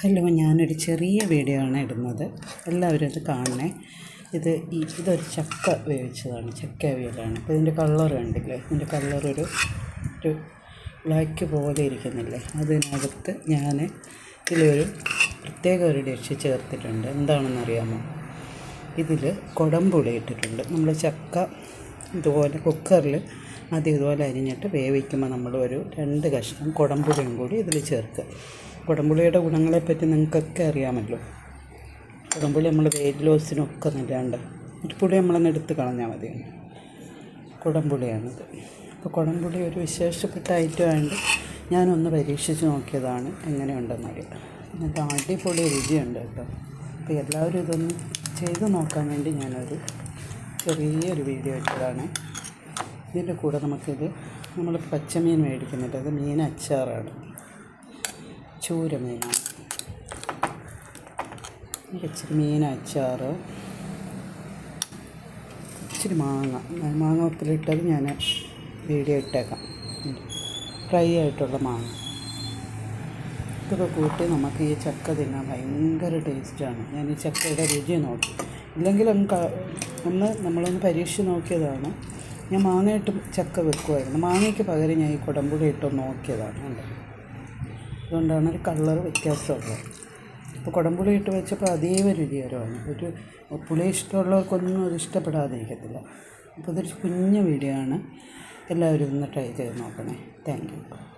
Hello ഞാനൊരു ചെറിയ video ആണ് ഇടുന്നത്. എല്ലാവരും അത് കാണണേ. ഇത് ഇതൊരു ചക്ക വേവിച്ചതാണ്. ചക്ക അവിയലാണ് അപ്പോൾ ഇതിന്റെ കളർ കണ്ടില്ലേ? ഇതിന്റെ കളർ ഒരു ഒരു ബ്ലാക്ക് പോലെ ഇരിക്കുന്നില്ലേ? അതിനകത്ത് ഞാൻ ഇതിലൊരു പ്രത്യേക ഒരു ഡിഷ് ചേർത്തിട്ടുണ്ട്. എന്താണെന്ന് അറിയാമോ? ഇതിൽ കുടംപുളി ഇട്ടിട്ടുണ്ട്. നമ്മൾ ചക്ക ഇതുപോലെ കുക്കറിൽ ആദ്യം ഇതുപോലെ അരിഞ്ഞിട്ട് വേവിക്കുമ്പോൾ നമ്മൾ ഒരു രണ്ട് കഷ്ണം കുടംപുളിയും കൂടി ഇതിൽ ചേർക്കുക. കുടംപുളിയുടെ ഗുണങ്ങളെപ്പറ്റി നിങ്ങൾക്കൊക്കെ അറിയാമല്ലോ. കുടംപുളി നമ്മൾ വെയിറ്റ് ലോസിനൊക്കെ നല്ലാണ്ട് ഒരു പുളി നമ്മളൊന്ന് എടുത്ത് കളഞ്ഞാൽ മതി. കുടംപുളിയാണിത് അപ്പോൾ കുടംപുളി ഒരു വിശേഷപ്പെട്ട ഐറ്റം ആയതുകൊണ്ട് ഞാനൊന്ന് പരീക്ഷിച്ച് നോക്കിയതാണ് എങ്ങനെയുണ്ടെന്നറിയാം എന്നിട്ട് അടിപൊളി രുചിയുണ്ട് കേട്ടോ. അപ്പോൾ എല്ലാവരും ഇതൊന്ന് ചെയ്ത് നോക്കാൻ വേണ്ടി ഞാനൊരു ചെറിയൊരു വീഡിയോ ഇട്ടതാണ്. ഇതിന്റെ കൂടെ നമുക്കിത് നമ്മൾ പച്ചമീൻ മേടിക്കുന്നില്ല അത് മീൻ അച്ചാറാണ്. ചൂര മീനാണ് ഇച്ചിരി മീൻ അച്ചാർ ഇച്ചിരി മാങ്ങ. മാങ്ങ ഉപ്പിലിട്ടത് ഞാൻ വീഡിയോ ഇട്ടേക്കാം. ഫ്രൈ ആയിട്ടുള്ള മാങ്ങ. ഇതൊക്കെ കൂട്ടി നമുക്ക് ഈ ചക്ക തിന്നാൻ ഭയങ്കര ടേസ്റ്റാണ്. ഞാൻ ഈ ചക്കയുടെ രുചി നോക്കി. ഇല്ലെങ്കിൽ ഒന്ന് ഒന്ന് നമ്മളൊന്ന് പരീക്ഷിച്ച് നോക്കിയതാണ്. ഞാൻ മാങ്ങയിട്ട് ചക്ക വെക്കുമായിരുന്നു മാങ്ങയ്ക്ക് പകരം ഞാൻ ഈ കുടമ്പുളി ഇട്ട് നോക്കിയതാണ്. അതുകൊണ്ടാണ് ഒരു കളർ വ്യത്യാസമുള്ളത്. അപ്പോൾ കുടംപുളി ഇട്ട് വെച്ചപ്പോൾ അതീവ രുചികരമാണ് ഒരു പുളി ഇഷ്ടമുള്ളവർക്കൊന്നും അത് ഇഷ്ടപ്പെടാതിരിക്കത്തില്ല. അപ്പോൾ ഇതൊരു കുഞ്ഞു വീഡിയോ ആണ്. എല്ലാവരും ഒന്ന് ട്രൈ ചെയ്ത് നോക്കണേ. Thank you.